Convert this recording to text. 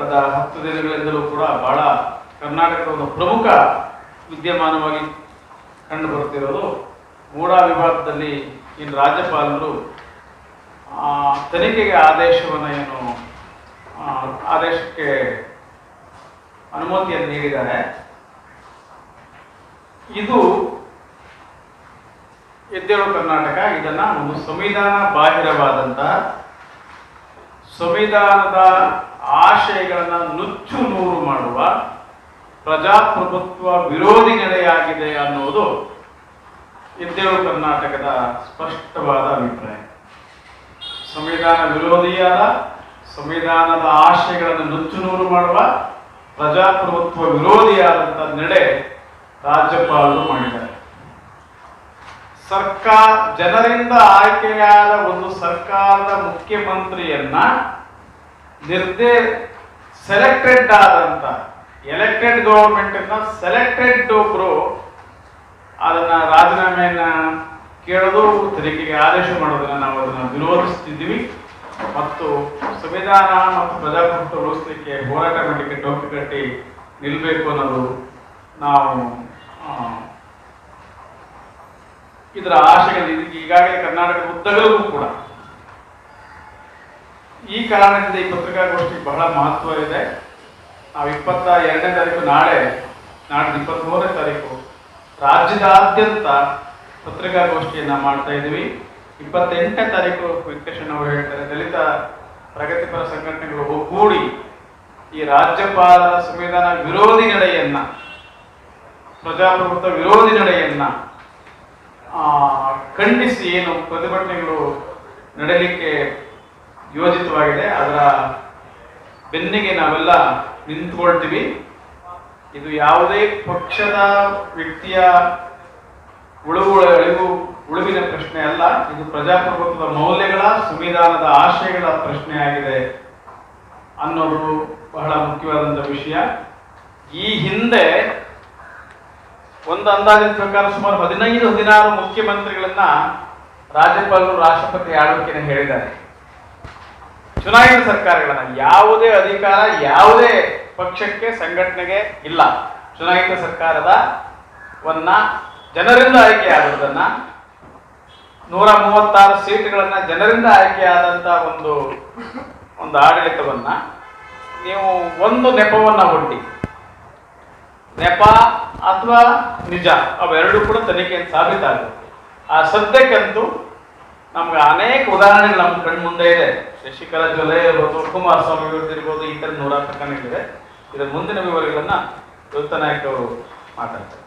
ಕಳೆದ ಹತ್ತು ದಿನಗಳಿಂದಲೂ ಕೂಡ ಬಹಳ ಕರ್ನಾಟಕದ ಒಂದು ಪ್ರಮುಖ ವಿದ್ಯಮಾನವಾಗಿ ಕಂಡು ಬರುತ್ತಿರೋದು ಮೂಡಾ ವಿಭಾಗದಲ್ಲಿ ಇನ್ನು ರಾಜ್ಯಪಾಲರು ತನಿಖೆಗೆ ಆದೇಶವನ್ನು ಏನು ಆದೇಶಕ್ಕೆ ಅನುಮತಿಯನ್ನು ನೀಡಿದ್ದಾರೆ. ಇದು ಎದ್ದೇಳು ಕರ್ನಾಟಕ, ಇದನ್ನ ಒಂದು ಸಂವಿಧಾನ ಬಾಹಿರವಾದಂತಹ ಸಂವಿಧಾನದ ಆಶಯಗಳನ್ನ ನುಚ್ಚು ನೂರು ಮಾಡುವ ಪ್ರಜಾಪ್ರಭುತ್ವ ವಿರೋಧಿ ನಡೆಯಾಗಿದೆ ಅನ್ನೋದು ಇದ್ದೇವು ಕರ್ನಾಟಕದ ಸ್ಪಷ್ಟವಾದ ಅಭಿಪ್ರಾಯ. ಸಂವಿಧಾನ ವಿರೋಧಿಯಾದ ಸಂವಿಧಾನದ ಆಶಯಗಳನ್ನು ನುಚ್ಚು ನೂರು ಮಾಡುವ ಪ್ರಜಾಪ್ರಭುತ್ವ ವಿರೋಧಿಯಾದಂಥ ನಡೆ ರಾಜ್ಯಪಾಲರು ಮಾಡಿದ್ದಾರೆ. ಸರ್ಕಾರ, ಜನರಿಂದ ಆಯ್ಕೆಯಾದ ಒಂದು ಸರ್ಕಾರದ ಮುಖ್ಯಮಂತ್ರಿಯನ್ನ ನಿರ್ದೇ ಸೆಲೆಕ್ಟೆಡ್ ಆದಂತ ಎಲೆಕ್ಟೆಡ್ ಗವರ್ಮೆಂಟ್ ಅನ್ನ ಸೆಲೆಕ್ಟೆಡ್ ಒಬ್ರು ಅದನ್ನ ರಾಜೀನಾಮೆಯನ್ನ ಕೇಳೋದು ತನಿಖೆಗೆ ಆದೇಶ ಮಾಡೋದನ್ನ ನಾವು ಅದನ್ನ ವಿರೋಧಿಸ್ತಿದ್ದೀವಿ. ಮತ್ತು ಸಂವಿಧಾನ ಮತ್ತು ಪ್ರಜಾಪ್ರಭುತ್ವ ಉಳಿಸಲಿಕ್ಕೆ ಹೋರಾಟ ಮಾಡಲಿಕ್ಕೆ ಟೋಪಿ ಕಟ್ಟಿ ನಿಲ್ಬೇಕು ಅನ್ನೋದು ನಾವು ಇದರ ಇದಕ್ಕೆ ಈಗಾಗಲೇ ಕರ್ನಾಟಕದ ಉದ್ದಗಲೂ ಕೂಡ ಈ ಕಾರಣದಿಂದ ಈ ಪತ್ರಿಕಾಗೋಷ್ಠಿ ಬಹಳ ಮಹತ್ವ ಇದೆ. ನಾವು ಇಪ್ಪತ್ತ ಎರಡನೇ ತಾರೀಕು ನಾಳೆ ನಾಳೆ ಇಪ್ಪತ್ತ್ ಮೂರನೇ ತಾರೀಕು, ರಾಜ್ಯದಾದ್ಯಂತ ಪತ್ರಿಕಾಗೋಷ್ಠಿಯನ್ನು ಮಾಡ್ತಾ ಇದ್ದೀವಿ. ಇಪ್ಪತ್ತೆಂಟನೇ ತಾರೀಕು ವೆಂಕಟೇಶನ್ ಅವರು ಹೇಳ್ತಾರೆ, ದಲಿತ ಪ್ರಗತಿಪರ ಸಂಘಟನೆಗಳು ಒಗ್ಗೂಡಿ ಈ ರಾಜ್ಯಪಾಲ ಸಂವಿಧಾನ ವಿರೋಧಿ ನಡೆಯನ್ನ, ಪ್ರಜಾಪ್ರಭುತ್ವ ವಿರೋಧಿ ನಡೆಯನ್ನ ಖಂಡಿಸಿ ಏನು ಪ್ರತಿಭಟನೆಗಳು ಯೋಜಿತವಾಗಿದೆ. ಅದರ ಬೆನ್ನಿಗೆ ನಾವೆಲ್ಲ ನಿಂತ್ಕೊಳ್ತೀವಿ. ಇದು ಯಾವುದೇ ಪಕ್ಷದ ವ್ಯಕ್ತಿಯ ಉಳುವು ಅಳಿವು ಉಳುವಿನ ಪ್ರಶ್ನೆ ಅಲ್ಲ. ಇದು ಪ್ರಜಾಪ್ರಭುತ್ವದ ಮೌಲ್ಯಗಳ, ಸಂವಿಧಾನದ ಆಶಯಗಳ ಪ್ರಶ್ನೆ ಆಗಿದೆ ಅನ್ನೋದು ಬಹಳ ಮುಖ್ಯವಾದಂಥ ವಿಷಯ. ಈ ಹಿಂದೆ ಒಂದು ಅಂದಾಜಿನ ಪ್ರಕಾರ ಸುಮಾರು ಹದಿನೈದು, ಹದಿನಾರು ಮುಖ್ಯಮಂತ್ರಿಗಳನ್ನ ರಾಜ್ಯಪಾಲರು, ರಾಷ್ಟ್ರಪತಿ ಆಳ್ವಿಕೆಯನ್ನು ಹೇಳಿದ್ದಾರೆ. ಚುನಾಯಿತ ಸರ್ಕಾರಗಳನ್ನ ಯಾವುದೇ ಅಧಿಕಾರ, ಯಾವುದೇ ಪಕ್ಷಕ್ಕೆ ಸಂಘಟನೆಗೆ ಇಲ್ಲ. ಚುನಾಯಿತ ಸರ್ಕಾರದ ವನ್ನ ಜನರಿಂದ ಆಯ್ಕೆಯಾಗುವುದನ್ನ ನೂರ ಮೂವತ್ತಾರು ಸೀಟ್ಗಳನ್ನ ಜನರಿಂದ ಆಯ್ಕೆಯಾದಂತ ಒಂದು ಒಂದು ಆಡಳಿತವನ್ನ ನೀವು ಒಂದು ನೆಪವನ್ನ ಒಡ್ಡಿ ನೆಪ ಅಥವಾ ನಿಜ ಅವೆರಡೂ ಕೂಡ ತನಿಖೆಯನ್ನು ಸಾಬೀತಾಗುತ್ತೆ. ಆ ಸದ್ಯಕ್ಕಂತೂ ನಮ್ಗೆ ಅನೇಕ ಉದಾಹರಣೆಗಳು ನಮ್ಮ ಕಣ್ಣು ಮುಂದೆ ಇದೆ. ಶಶಿಕಲಾ ಜೊಲೆ ಇರ್ಬೋದು ಕುಮಾರಸ್ವಾಮಿ ವಿರುದ್ಧ ಇರ್ಬೋದು, ಈ ಥರ ನೂರಾರು ಪ್ರಕರಣಗಳಿದೆ ಇದರ ಮುಂದಿನ ವಿವರಗಳನ್ನ ಯುವತ ನಾಯಕ್ ಅವರು ಮಾತಾಡ್ತಾರೆ.